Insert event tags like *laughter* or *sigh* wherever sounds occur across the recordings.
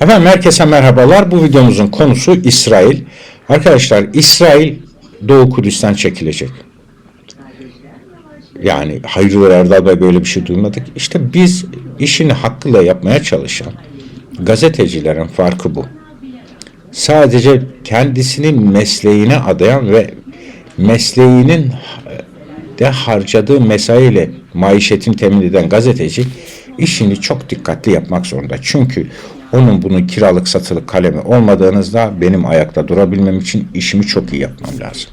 Efendim herkese merhabalar. Bu videomuzun konusu İsrail. Arkadaşlar İsrail Doğu Kudüs'ten çekilecek. Yani hayırlı Erdal böyle bir şey duymadık. İşte biz işini hakkıyla yapmaya çalışan gazetecilerin farkı bu. Sadece kendisinin mesleğine adayan ve mesleğinin de harcadığı mesaiyle maişetini temin eden gazeteci işini çok dikkatli yapmak zorunda. Çünkü onun bunun kiralık satılık kalemi olmadığınızda benim ayakta durabilmem için işimi çok iyi yapmam lazım.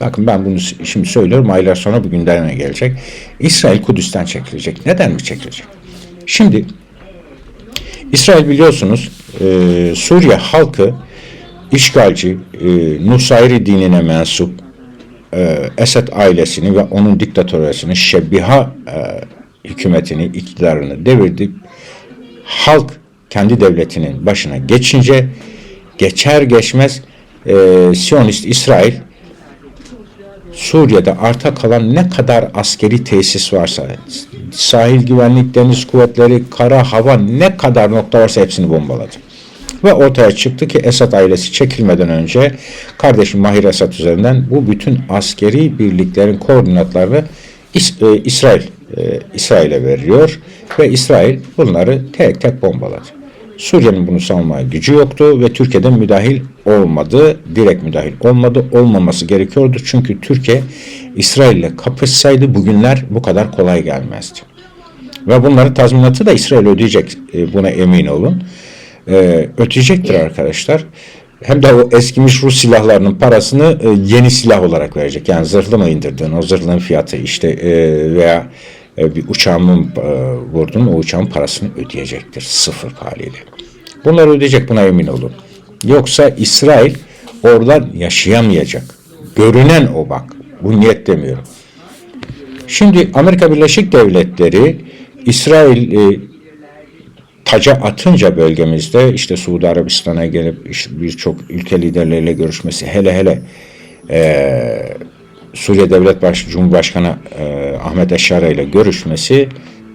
Bakın ben bunu şimdi söylüyorum aylar sonra bu gündeme gelecek. İsrail Kudüs'ten çekilecek. Neden mi çekilecek? Şimdi İsrail biliyorsunuz e, Suriye halkı işgalci, e, Nusayri dinine mensup e, Esed ailesini ve onun diktatörüsünü Şebbiha e, hükümetini, iktidarını devirdi. Halk kendi devletinin başına geçince geçer geçmez e, Siyonist İsrail Suriye'de arta kalan ne kadar askeri tesis varsa sahil güvenlik, deniz kuvvetleri, kara, hava ne kadar nokta varsa hepsini bombaladı. Ve ortaya çıktı ki Esad ailesi çekilmeden önce kardeşim Mahir Esad üzerinden bu bütün askeri birliklerin koordinatlarını İs, e, İsrail e, İsrail'e veriyor ve İsrail bunları tek tek bombaladı. Suriye'nin bunu savunmaya gücü yoktu ve Türkiye'den müdahil olmadı, direkt müdahil olmadı, olmaması gerekiyordu. Çünkü Türkiye İsrail'le kapışsaydı bugünler bu kadar kolay gelmezdi. Ve bunları tazminatı da İsrail ödeyecek, e, buna emin olun. E, ödeyecektir arkadaşlar. Hem de o eskimiş Rus silahlarının parasını e, yeni silah olarak verecek. Yani zırhlı mı indirdin, o zırhlının fiyatı işte veya bir uçağımın e, vurdun, o uçağın parasını ödeyecektir sıfır haliyle. Bunları ödeyecek buna emin olun. Yoksa İsrail oradan yaşayamayacak. Görünen o bak. Bu niyet demiyorum. Şimdi Amerika Birleşik Devletleri İsrail e, taca atınca bölgemizde işte Suudi Arabistan'a gelip işte birçok ülke liderleriyle görüşmesi hele hele e, Suriye Devlet Baş Cumhurbaşkanı e, Ahmet Eşara ile görüşmesi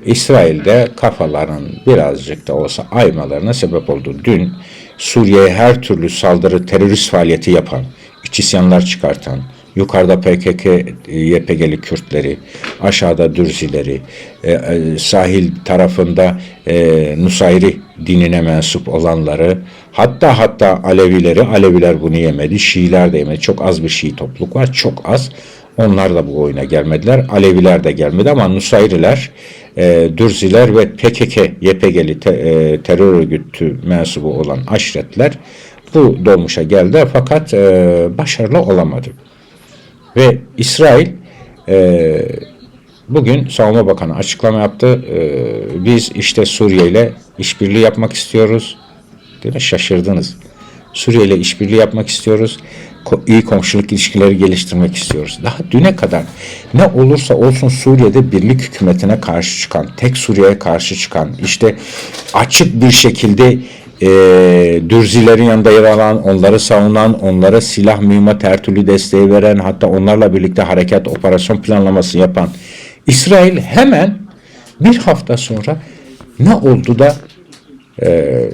İsrail'de kafaların birazcık da olsa aymalarına sebep oldu. Dün Suriye'ye her türlü saldırı, terörist faaliyeti yapan, iç isyanlar çıkartan, yukarıda PKK, YPG'li Kürtleri, aşağıda Dürzileri, e, e, sahil tarafında e, Nusayri dinine mensup olanları, hatta hatta Alevileri, Aleviler bunu yemedi, Şiiler de yemedi. Çok az bir Şii topluluk var, çok az. Onlar da bu oyuna gelmediler. Aleviler de gelmedi ama Nusayriler, e, Dürziler ve PKK, YPG'li te, e, terör örgütü mensubu olan aşiretler bu dolmuşa geldi fakat e, başarılı olamadı. Ve İsrail e, bugün Savunma Bakanı açıklama yaptı. E, biz işte Suriye ile işbirliği yapmak istiyoruz. Değil mi? Şaşırdınız. Suriye ile işbirliği yapmak istiyoruz. Ko iyi komşuluk ilişkileri geliştirmek istiyoruz. Daha düne kadar ne olursa olsun Suriye'de birlik hükümetine karşı çıkan, tek Suriye'ye karşı çıkan, işte açık bir şekilde e, Dürzilerin yanında yer alan, onları savunan, onlara silah, mühimmat, her türlü desteği veren, hatta onlarla birlikte harekat, operasyon planlaması yapan İsrail hemen bir hafta sonra ne oldu da e,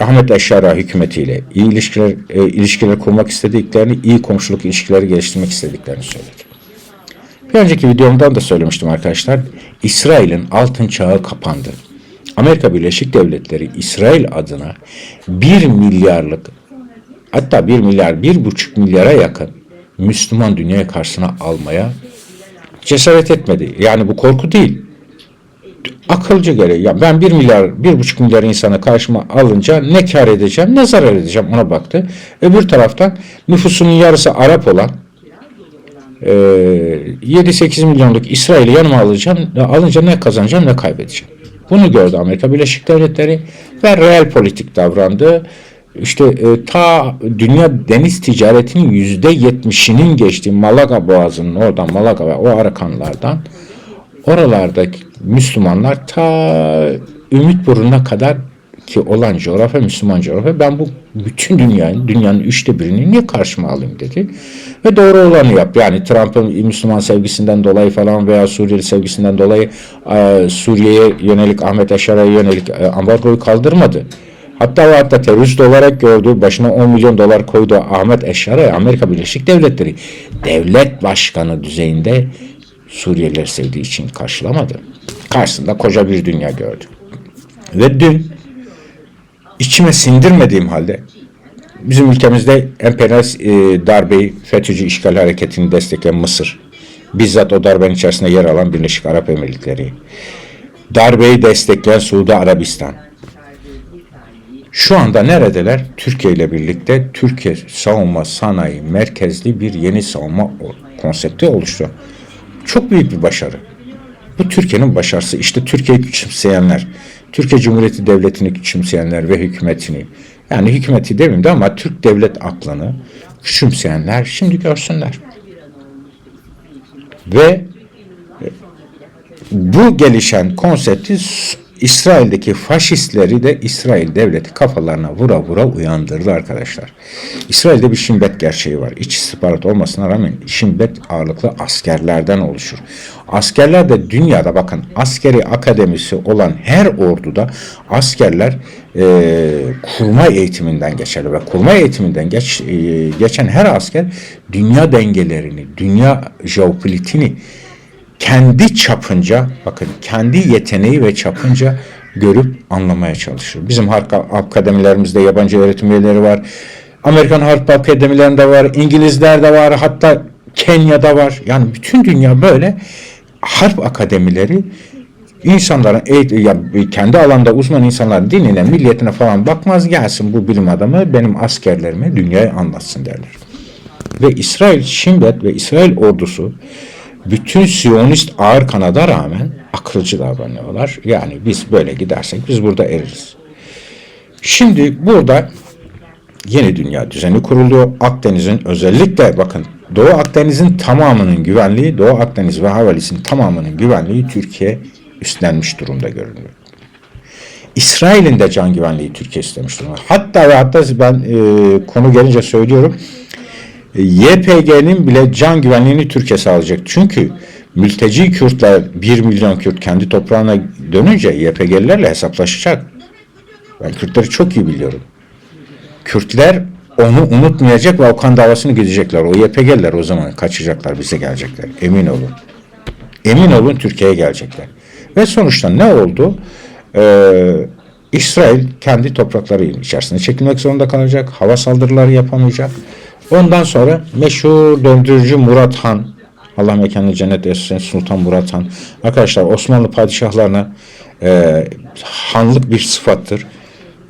Ahmet Eşara hükümetiyle iyi ilişkiler, e, ilişkiler kurmak istediklerini, iyi komşuluk ilişkileri geliştirmek istediklerini söyledi. Bir önceki videomdan da söylemiştim arkadaşlar. İsrail'in altın çağı kapandı. Amerika Birleşik Devletleri İsrail adına 1 milyarlık hatta 1 milyar 1,5 milyara yakın Müslüman dünyaya karşısına almaya cesaret etmedi. Yani bu korku değil. Akılcı gereği. Ya ben 1 milyar, 1,5 milyar insanı karşıma alınca ne kar edeceğim, ne zarar edeceğim ona baktı. Öbür taraftan nüfusunun yarısı Arap olan 7-8 milyonluk İsrail'i yanıma alacağım, alınca ne kazanacağım ne kaybedeceğim. Bunu gördü Amerika Birleşik Devletleri ve real politik davrandı. İşte e, ta dünya deniz ticaretinin yüzde yetmişinin geçtiği Malaga Boğazı'nın oradan Malaga ve o Arakanlardan oralardaki Müslümanlar ta Ümit Burnu'na kadar ki olan coğrafya Müslüman coğrafya ben bu bütün dünyanın dünyanın üçte birini niye karşıma alayım dedi. Ve doğru olanı yap. Yani Trump'ın Müslüman sevgisinden dolayı falan veya Suriyeli sevgisinden dolayı e, Suriye'ye yönelik Ahmet Eşar'a yönelik e, ambargoyu kaldırmadı. Hatta ve hatta terörist olarak gördüğü başına 10 milyon dolar koyduğu Ahmet Eşar'ı Amerika Birleşik Devletleri devlet başkanı düzeyinde Suriyelileri sevdiği için karşılamadı. Karşısında koca bir dünya gördü. Ve dün içime sindirmediğim halde bizim ülkemizde emperyalist e, darbeyi, FETÖ'cü işgal hareketini destekleyen Mısır, bizzat o darbenin içerisinde yer alan Birleşik Arap Emirlikleri, darbeyi destekleyen Suudi Arabistan, şu anda neredeler? Türkiye ile birlikte Türkiye savunma sanayi merkezli bir yeni savunma konsepti oluştu. Çok büyük bir başarı. Bu Türkiye'nin başarısı. İşte Türkiye'yi küçümseyenler, Türkiye Cumhuriyeti Devleti'ni küçümseyenler ve hükümetini, yani hükümeti demeyeyim de ama Türk devlet aklını küçümseyenler şimdi görsünler. Ve bu gelişen konsepti İsrail'deki faşistleri de İsrail devleti kafalarına vura vura uyandırdı arkadaşlar. İsrail'de bir şimbet gerçeği var. İç istihbarat olmasına rağmen şimbet ağırlıklı askerlerden oluşur. Askerler de dünyada bakın askeri akademisi olan her orduda askerler e, kurma eğitiminden geçer ve kurma eğitiminden geç, e, geçen her asker dünya dengelerini, dünya jeopolitiğini kendi çapınca bakın kendi yeteneği ve çapınca görüp anlamaya çalışır. Bizim harp akademilerimizde yabancı öğretim üyeleri var. Amerikan Harp Akademilerinde var, İngilizlerde var, hatta Kenya'da var. Yani bütün dünya böyle harp akademileri insanların eğit- ya kendi alanda uzman insanların dinine, milliyetine falan bakmaz gelsin bu bilim adamı benim askerlerime dünyayı anlatsın derler. Ve İsrail Şimbet ve İsrail ordusu bütün Siyonist ağır kanada rağmen akılcı davranıyorlar. Yani biz böyle gidersek biz burada eririz. Şimdi burada yeni dünya düzeni kuruldu. Akdeniz'in özellikle bakın Doğu Akdeniz'in tamamının güvenliği, Doğu Akdeniz ve Havalis'in tamamının güvenliği Türkiye üstlenmiş durumda görünüyor. İsrail'in de can güvenliği Türkiye istemiş durumda. Hatta ve hatta ben e, konu gelince söylüyorum. E, YPG'nin bile can güvenliğini Türkiye sağlayacak. Çünkü mülteci Kürtler 1 milyon Kürt kendi toprağına dönünce YPG'lilerle hesaplaşacak. Ben Kürtleri çok iyi biliyorum. Kürtler onu unutmayacak ve o kan davasını gidecekler. O YPG'liler o zaman kaçacaklar, bize gelecekler. Emin olun. Emin olun Türkiye'ye gelecekler. Ve sonuçta ne oldu? Ee, İsrail kendi toprakları içerisinde çekilmek zorunda kalacak. Hava saldırıları yapamayacak. Ondan sonra meşhur döndürücü Murat Han, Allah mekanını cennet etsin Sultan Murat Han. Arkadaşlar Osmanlı padişahlarına e, hanlık bir sıfattır.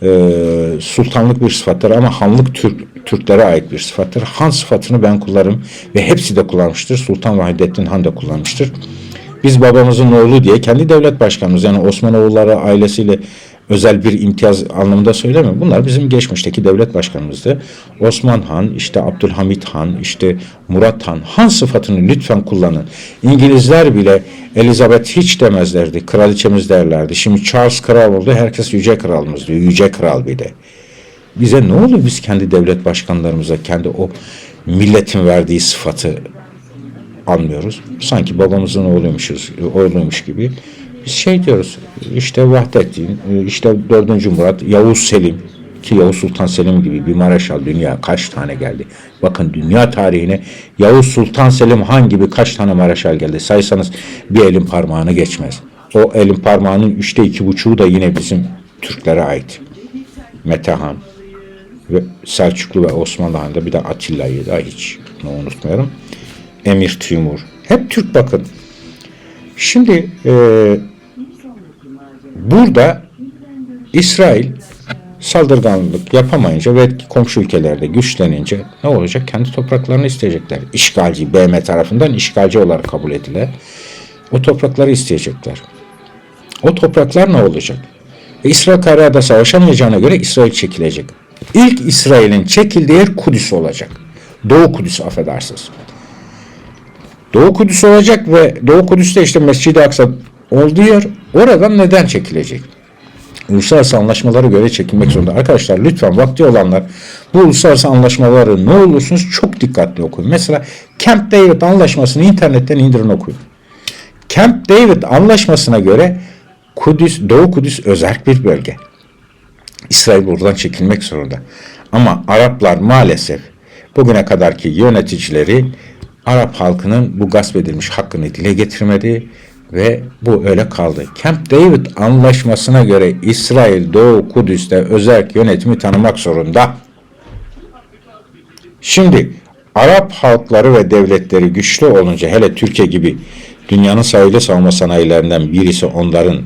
E, sultanlık bir sıfattır ama hanlık Türk, Türklere ait bir sıfattır. Han sıfatını ben kullanırım ve hepsi de kullanmıştır. Sultan Vahidettin Han da kullanmıştır. Biz babamızın oğlu diye kendi devlet başkanımız yani Osmanoğulları ailesiyle özel bir imtiyaz anlamında söylemiyorum. Bunlar bizim geçmişteki devlet başkanımızdı. Osman Han, işte Abdülhamit Han, işte Murat Han. Han sıfatını lütfen kullanın. İngilizler bile Elizabeth hiç demezlerdi. Kraliçemiz derlerdi. Şimdi Charles kral oldu. Herkes yüce kralımız diyor. Yüce kral bir de. Bize ne olur biz kendi devlet başkanlarımıza kendi o milletin verdiği sıfatı anlıyoruz. Sanki babamızın oğluymuşuz, oğluymuş gibi. Şey diyoruz, işte Vahdettin, işte 4. Murat, Yavuz Selim ki Yavuz Sultan Selim gibi bir mareşal dünya kaç tane geldi. Bakın dünya tarihine Yavuz Sultan Selim Han gibi kaç tane mareşal geldi. Saysanız bir elin parmağını geçmez. O elin parmağının üçte iki buçuğu da yine bizim Türklere ait. Metehan ve Selçuklu ve Osmanlı Han'da bir de Atilla'yı da hiç bunu unutmuyorum. Emir Timur. Hep Türk bakın. Şimdi e, burada İsrail saldırganlık yapamayınca ve komşu ülkelerde güçlenince ne olacak? Kendi topraklarını isteyecekler. İşgalci, BM tarafından işgalci olarak kabul edilen o toprakları isteyecekler. O topraklar ne olacak? E, İsrail karada savaşamayacağına göre İsrail çekilecek. İlk İsrail'in çekildiği yer Kudüs olacak. Doğu Kudüs affedersiniz. Doğu Kudüs olacak ve Doğu Kudüs'te işte Mescid-i Aksa olduğu yer oradan neden çekilecek? Uluslararası anlaşmalara göre çekilmek zorunda. Arkadaşlar lütfen vakti olanlar bu uluslararası anlaşmaları ne olursunuz çok dikkatli okuyun. Mesela Camp David anlaşmasını internetten indirin okuyun. Camp David anlaşmasına göre Kudüs, Doğu Kudüs özerk bir bölge. İsrail buradan çekilmek zorunda. Ama Araplar maalesef bugüne kadarki yöneticileri Arap halkının bu gasp edilmiş hakkını dile getirmedi ve bu öyle kaldı. Camp David anlaşmasına göre İsrail Doğu Kudüs'te özel yönetimi tanımak zorunda. Şimdi Arap halkları ve devletleri güçlü olunca hele Türkiye gibi dünyanın sayılı savunma sanayilerinden birisi onların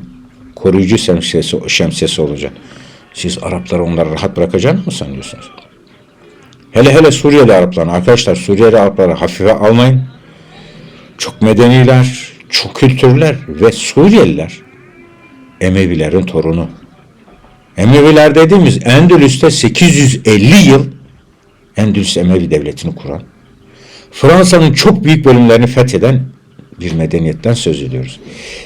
koruyucu şemsiyesi, şemsiyesi olacak. Siz Arapları onları rahat bırakacak mı sanıyorsunuz? Hele hele Suriyeli Araplar. Arkadaşlar Suriyeli Arapları hafife almayın. Çok medeniler, çok kültürler ve Suriyeliler Emevilerin torunu. Emeviler dediğimiz Endülüs'te 850 yıl Endülüs Emevi devletini kuran, Fransa'nın çok büyük bölümlerini fetheden bir medeniyetten söz ediyoruz.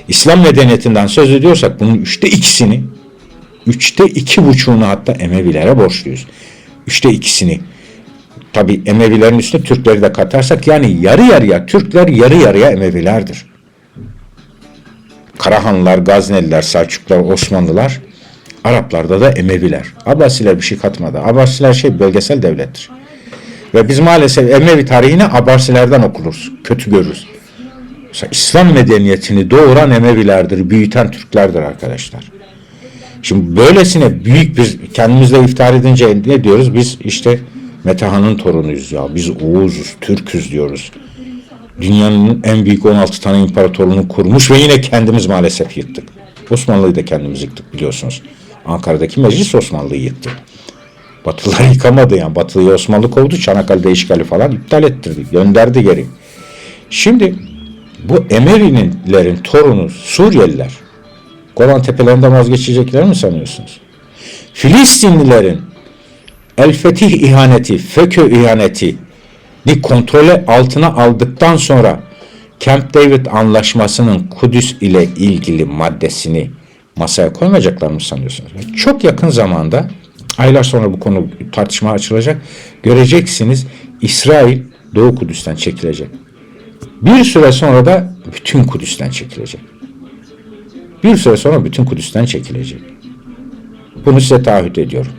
İslam medeniyetinden söz ediyorsak bunun üçte ikisini, üçte iki buçuğunu hatta Emevilere borçluyuz. Üçte ikisini. Tabi Emevilerin üstüne Türkleri de katarsak yani yarı yarıya Türkler yarı yarıya Emevilerdir. Karahanlılar, Gazneliler, Selçuklular, Osmanlılar, Araplarda da Emeviler. Abbasiler bir şey katmadı. Abbasiler şey bölgesel devlettir. Ve biz maalesef Emevi tarihini Abbasilerden okuruz. Kötü görürüz. Mesela İslam medeniyetini doğuran Emevilerdir, büyüten Türklerdir arkadaşlar. Şimdi böylesine büyük bir kendimizle iftihar edince ne diyoruz? Biz işte Metehan'ın torunuyuz ya. Biz Oğuz'uz, Türk'üz diyoruz. Dünyanın en büyük 16 tane imparatorluğunu kurmuş ve yine kendimiz maalesef yıktık. Osmanlı'yı da kendimiz yıktık biliyorsunuz. Ankara'daki meclis Osmanlı'yı yıktı. Batılılar *laughs* yıkamadı yani. Batılı'yı Osmanlı kovdu. Çanakkale'de işgali falan iptal ettirdi. Gönderdi geri. Şimdi bu Emevi'lerin torunu Suriyeliler Golan Tepelerinden vazgeçecekler mi sanıyorsunuz? Filistinlilerin El Fetih ihaneti, FETÖ ihaneti ni kontrole altına aldıktan sonra Camp David anlaşmasının Kudüs ile ilgili maddesini masaya koymayacaklar mı sanıyorsunuz? Çok yakın zamanda aylar sonra bu konu tartışma açılacak. Göreceksiniz İsrail Doğu Kudüs'ten çekilecek. Bir süre sonra da bütün Kudüs'ten çekilecek. Bir süre sonra bütün Kudüs'ten çekilecek. Bunu size taahhüt ediyorum.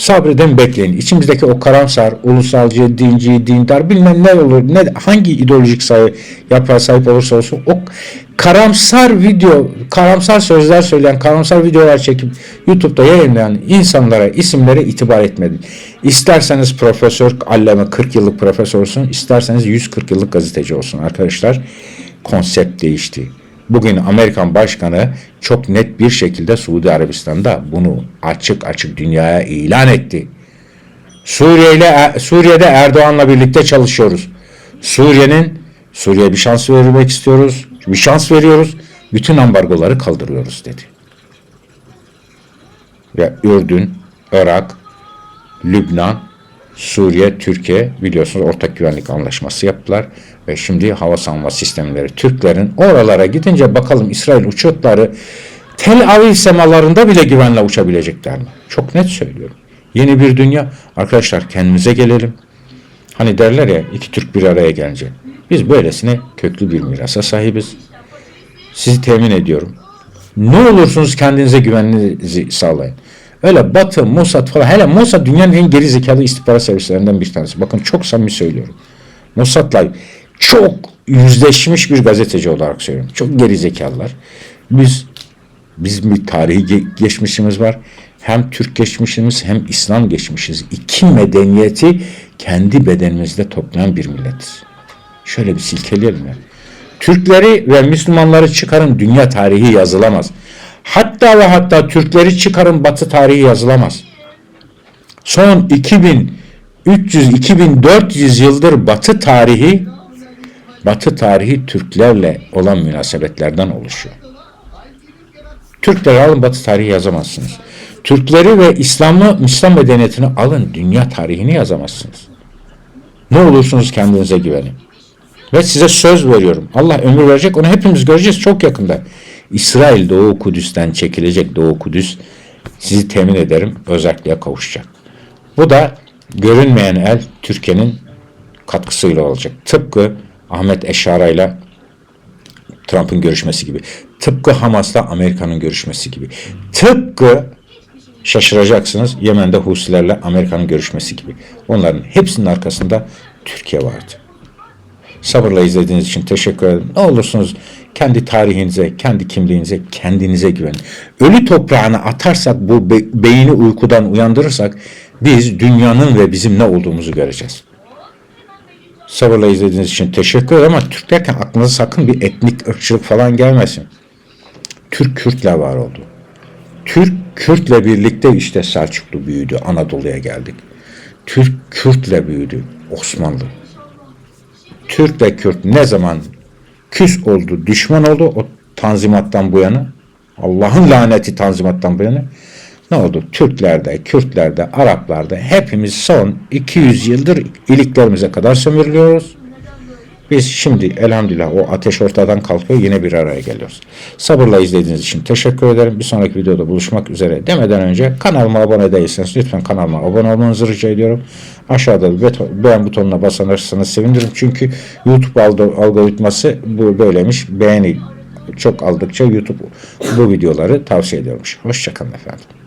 Sabreden bekleyin. İçimizdeki o karamsar, ulusalcı, dinci, dindar bilmem ne olur, ne, hangi ideolojik sayı yaprağa sahip olursa olsun o karamsar video, karamsar sözler söyleyen, karamsar videolar çekip YouTube'da yayınlayan insanlara, isimlere itibar etmedin. İsterseniz profesör, alleme 40 yıllık profesör olsun, isterseniz 140 yıllık gazeteci olsun arkadaşlar. Konsept değişti. Bugün Amerikan Başkanı çok net bir şekilde Suudi Arabistan'da bunu açık açık dünyaya ilan etti. Suriye ile Suriye'de Erdoğan'la birlikte çalışıyoruz. Suriye'nin Suriye'ye bir şans vermek istiyoruz. Bir şans veriyoruz. Bütün ambargoları kaldırıyoruz dedi. Ve Ürdün, Irak, Lübnan, Suriye, Türkiye biliyorsunuz ortak güvenlik anlaşması yaptılar ve şimdi hava savunma sistemleri Türklerin oralara gidince bakalım İsrail uçakları Tel Aviv semalarında bile güvenle uçabilecekler mi? Çok net söylüyorum. Yeni bir dünya. Arkadaşlar kendimize gelelim. Hani derler ya iki Türk bir araya gelince. Biz böylesine köklü bir mirasa sahibiz. Sizi temin ediyorum. Ne olursunuz kendinize güveninizi sağlayın. Öyle Batı, Mossad falan. Hele Mossad dünyanın en geri zekalı istihbarat servislerinden bir tanesi. Bakın çok samimi söylüyorum. Mossad'la çok yüzleşmiş bir gazeteci olarak söylüyorum. Çok geri zekalılar. Biz biz bir tarihi geçmişimiz var. Hem Türk geçmişimiz hem İslam geçmişiz. İki medeniyeti kendi bedenimizde toplayan bir milletiz. Şöyle bir silkeleyelim ya. Türkleri ve Müslümanları çıkarın dünya tarihi yazılamaz. Hatta ve hatta Türkleri çıkarın batı tarihi yazılamaz. Son 2300-2400 yıldır batı tarihi batı tarihi Türklerle olan münasebetlerden oluşuyor. Türkleri alın batı tarihi yazamazsınız. Türkleri ve İslam'ı, İslam medeniyetini alın dünya tarihini yazamazsınız. Ne olursunuz kendinize güvenin. Ve size söz veriyorum. Allah ömür verecek onu hepimiz göreceğiz çok yakında. İsrail Doğu Kudüs'ten çekilecek Doğu Kudüs sizi temin ederim özelliğe kavuşacak. Bu da görünmeyen el Türkiye'nin katkısıyla olacak. Tıpkı Ahmet Eşara ile Trump'ın görüşmesi gibi. Tıpkı Hamas'la Amerika'nın görüşmesi gibi. Tıpkı Şaşıracaksınız. Yemen'de Husilerle Amerika'nın görüşmesi gibi. Onların hepsinin arkasında Türkiye vardı. Sabırla izlediğiniz için teşekkür ederim. Ne olursunuz kendi tarihinize, kendi kimliğinize, kendinize güvenin. Ölü toprağına atarsak, bu be- beyni uykudan uyandırırsak biz dünyanın ve bizim ne olduğumuzu göreceğiz. Sabırla izlediğiniz için teşekkür ederim ama Türk derken aklınıza sakın bir etnik ırkçılık falan gelmesin. Türk Kürtler var oldu. Türk Kürt'le birlikte işte Selçuklu büyüdü. Anadolu'ya geldik. Türk Kürt'le büyüdü. Osmanlı. Türk ve Kürt ne zaman küs oldu, düşman oldu o tanzimattan bu yana Allah'ın laneti tanzimattan bu yana ne oldu? Türklerde, Kürtlerde, Araplarda hepimiz son 200 yıldır iliklerimize kadar sömürülüyoruz. Biz şimdi elhamdülillah o ateş ortadan kalkıyor yine bir araya geliyoruz. Sabırla izlediğiniz için teşekkür ederim. Bir sonraki videoda buluşmak üzere demeden önce kanalıma abone değilseniz lütfen kanalıma abone olmanızı rica ediyorum. Aşağıda beğen butonuna basarsanız sevinirim. Çünkü YouTube alg- algoritması bu böylemiş. Beğeni çok aldıkça YouTube bu videoları tavsiye ediyormuş. Hoşçakalın efendim.